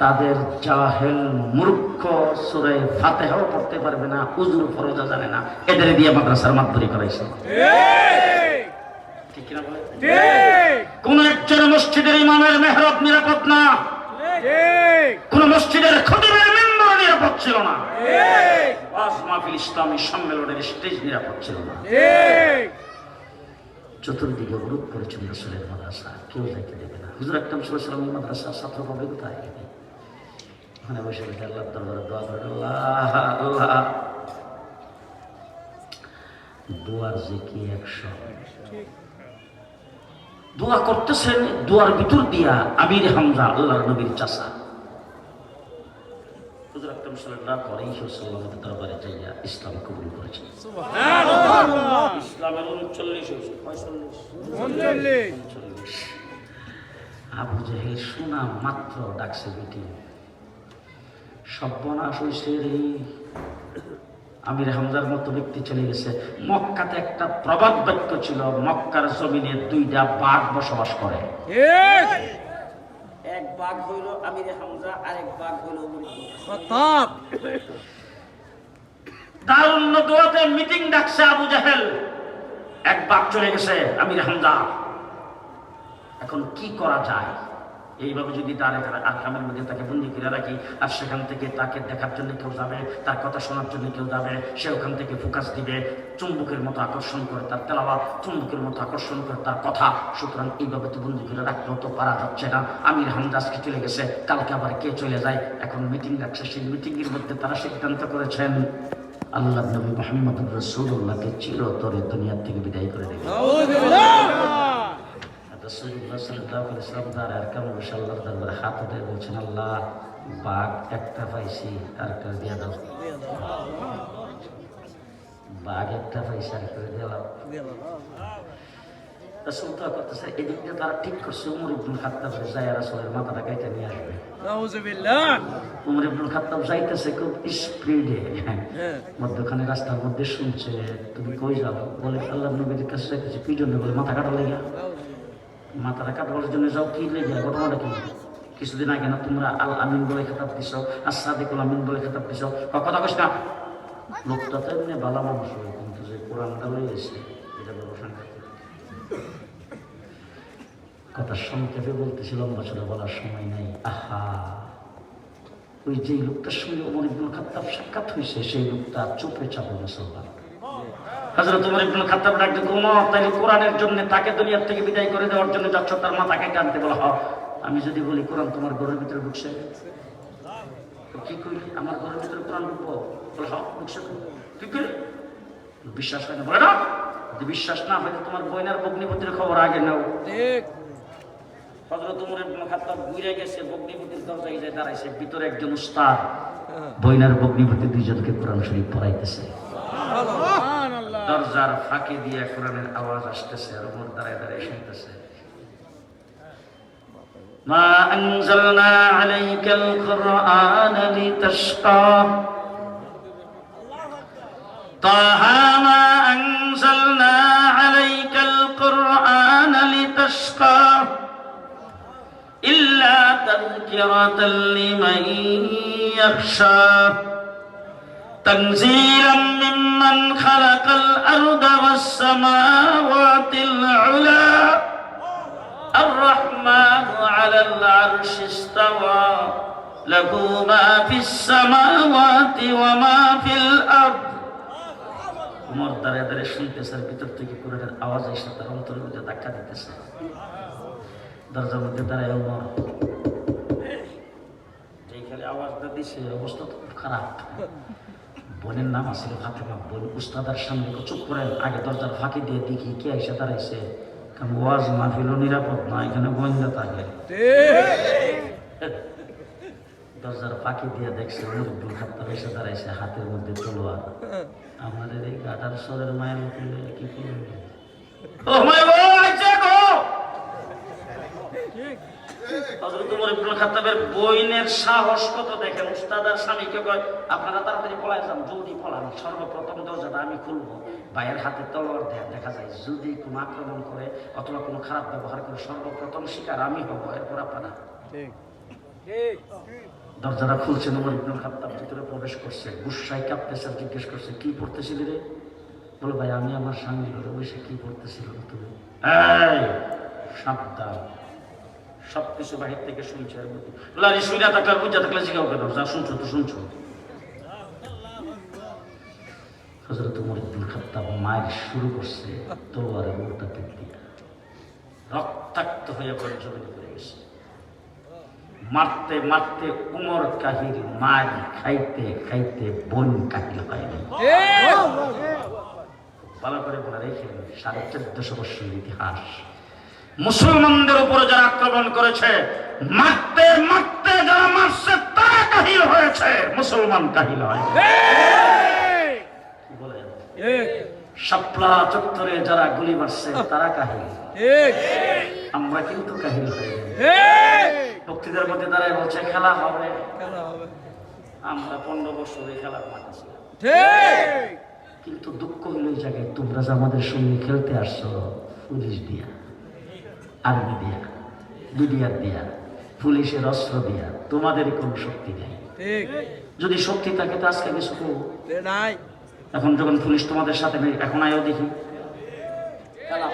তাদের জাহেল মূর্খ সুরে ফাতেহাও পড়তে পারবে না উজুর ফরজা জানে না। এদের দিয়ে মাদ্রাসার মাধ্যমে করাইছে। কিনা একজন মসজিদের ইমামের মেহরব নিরাপদ না? কোন মসজিদের খতিবের মেম্বার নিরাপদ ছিল না? মাহফিল ইসলামী সম্মেলনের স্টেজ নিরাপদ ছিল না। চতুর্দিকে অবরোধ করেছেন রসুলের মাদ্রাসা। কেউ যাইতে দেবে না। হুজুর একদম সাল্লাম মাদ্রাসা ছাত্র পাবে কোথায়? ওখানে বসে বসে আল্লাহ দরবারে দোয়া আল্লাহ আল্লাহ। দোয়ার যে কি একশো দোয়া করতেছেন দোয়ার ভিতর দিয়া আমির হামজা আল্লাহর নবীর চাষা দরবারে যাইয়া ইসলাম কবুল করেছেন। ইসলামের উনচল্লিশ আবু জাহেল শোনা মাত্র ডাকছে বেটি সর্বনাশ হয়েছে রে। আমির হামজার মতো ব্যক্তি চলে গেছে। মক্কাতে একটা প্রবাদ বাক্য ছিল মক্কার জমিনে দুইটা বাঘ বসবাস করে। এক বাঘ হইল আমির হামজা আর এক বাঘ হইল দোয়াতে মিটিং ডাকছে আবু জাহেল। এক বাঘ চলে গেছে আমির হামজা। এখন কি করা যায়? এইভাবে যদি তার আকামের মধ্যে তাকে বন্দি করে রাখি, আর সেখান থেকে তাকে দেখার জন্য কেউ যাবে, তার কথা শোনার জন্য কেউ যাবে, সে ওখান থেকে ফোকাস দিবে, চুম্বকের মতো আকর্ষণ করে তার তেলাওয়াত, চুম্বকের মতো আকর্ষণ করে তার কথা। সুতরাং এইভাবে তো বন্দি করে রাখলেও তো পারা যাচ্ছে না। আমির হামদাসকে চলে গেছে? কালকে আবার কে চলে যায়? এখন মিটিং রাখছে সেই মিটিংয়ের মধ্যে তারা সিদ্ধান্ত করেছেন আল্লাহ নবী মোহাম্মদ রসুল্লাহকে চিরতরে দুনিয়ার থেকে বিদায় করে দেবে তার হাত উঠে বলছেন আল্লাহ বাঘ একটা পাইছি আর একটা দিয়ে দাও। বাঘ একটা পাইছি আর করে দিলাম রাসূল তো করতেছে এদিক তারা ঠিক করছে উমর ইবনুল খাত্তাব যায় রাসূলের মাথাটা কেটে নিয়ে আসবে। উমর ইবনুল খাত্তাব যাইতেছে খুব স্পিডে মধ্যখানে রাস্তার মধ্যে শুনছে তুমি কই যাও? বলে আল্লাহ নবীর কাছে যাইতেছে কি জন্য? বলে মাথা কাটা লেগে মাথাটা কাটাবার জন্য যাও, কি লেগে ঘটনাটা কি? কিছুদিন আগে না তোমরা আল আমিন বলে খেতাব দিছ আর সাদিকুল আমিন বলে খেতাব দিছ। কথা কইস না? লোকটা তো এমনি বালা মানুষ হয় কিন্তু যে কোরআনটা লই এসে এটা সাংঘাতিক কথা। সংক্ষেপে বলতেছি, লম্বা চলে বলার সময় নাই। আহা! ওই যে লোকটার সঙ্গে ইবনুল খাত্তাব সাক্ষাৎ হয়েছে, সেই লোকটা চোপে চাপে মুসলমান হযরত ওমর ইবনুল খাত্তাব ডাকতে ওমর তাইলে কোরআনের জন্য তাকে দুনিয়ার থেকে বিদায় করে দেওয়ার জন্য যাচ্ছ তার মাথাকে টানতে বলা হয় আমি যদি বলি কোরআন তোমার ঘরের ভিতরে ঢুকছে কি কইলি? আমার ঘরের ভিতরে কোরআন ঢুকবো? বলে ঢুকছে কি করি বিশ্বাস হয় না। বলে না যদি বিশ্বাস না হয় তোমার বইনার বগ্নিপতির খবর আগে নাও। হযরত ওমর ইবনুল খাত্তাব ঘুরে গেছে বগ্নিপতির দরজায় যায় দাঁড়াইছে ভিতরে একজন উস্তাদ বইনার বগ্নিপতি দুইজনকে কোরআন শরীফ পড়াইতেছে। দরজার ফাঁকে দিয়ে কোরআনের আওয়াজ আসতেছে আর ওমর দাঁড়ায় দাঁড়ায় শুনতেছে মা আনজালনা আলাইকাল কুরআন লিতাশকা طه ما أنزلنا عليك القرآن لتشقى إلا تذكرة لمن يخشى تنزيلا ممن خلق الأرض والسماوات العلى الرحمن على العرش استوى له ما في السماوات وما في الأرض উমর দাঁড়িয়ে দাঁড়িয়ে শুনতেছে আর ভিতর থেকে কোরআনের আওয়াজ এসে তার অন্তরের মধ্যে ধাক্কা দিতেছে দরজার মধ্যে দাঁড়ায় উমর যেখানে আওয়াজটা দিছে অবস্থা তো খুব খারাপ বোনের নাম আসলে ফাতেমা। বোন উস্তাদার সামনে চুপ করেন আগে দরজার ফাঁকি দিয়ে দেখি কে এসে দাঁড়াইছে। কারণ ওয়াজ মাহফিলও নিরাপদ না, এখানে গোয়েন্দা থাকে। দরজার ফাঁকি দিয়ে দেখছে মুরব্বুল খাত্তাব এসে দাঁড়াইছে, হাতের মধ্যে তলোয়ার। আমাদের এই গাটার সরের মায়ের কি করবে? হযরত ওমর ইবনে খাত্তাবের বইনের সাহস কত দেখেন? উস্তাদ আর স্বামীকে কয় আপনারা তাড়াতাড়ি পলায় যান জলদি পলান সর্বপ্রথম দরজাটা আমি খুলবো। ভাইয়ের হাতে তলোয়ার দে- দেখা যায় যদি কোনো আক্রমণ করে অথবা কোনো খারাপ ব্যবহার করে সর্বপ্রথম শিকার আমি হব এরপর আপনারা। দরজাটা খুলছে নম্বর ইবনুল খাত্তাব ভিতরে প্রবেশ করছে। গুসাই কাঁপতেছে আর জিজ্ঞেস করছে কি পড়তেছিলি রে? বলো ভাই আমি আমার স্বামী ঘরে বসে কি পড়তেছিল তুমি? সাবধান। সব কিছু বাহির থেকে শুনছে আর বলে আরে শুইনা থাকলে বুঝা থাকলে কেন? যা শুনছো তো শুনছো। হজরত উমর ইবনুল খাত্তাব মায়ের শুরু করছে রক্তাক্ত হয়ে পড়ে জমিনে গেছে। মারতে মারতে উমর কাহিল মার খাইতে খাইতে বোন কাহিল হয়নি ভালো করে বলে রেখেন সাড়ে চোদ্দশো বৎসরের ইতিহাস। মুসলমানদের উপরে যারা আক্রমণ করেছে মারতে মারতে যারা মারছে তারা কাহিল হয়েছে। মুসলমান কাহিল হয় কি শাপলা চত্বরে যারা গুলি মারছে তারা কাহিল। আমরা কিন্তু কাহিল হয়ে বক্তৃতার মধ্যে দাঁড়ায় বলছে খেলা হবে। আমরা পনেরো বছর খেলার মাঠে ছিলাম কিন্তু দুঃখ হইল জায়গায় তোমরা যে আমাদের সঙ্গে খেলতে আসছো পুলিশ দিয়া। আর্মি দিয়া বিডিআর দিয়া পুলিশের অস্ত্র দিয়া তোমাদের কোনো শক্তি নেই। যদি শক্তি থাকে তো আজকে কিছু নাই। এখন যখন পুলিশ তোমাদের সাথে নেই এখন আয়ও দেখি। খেলা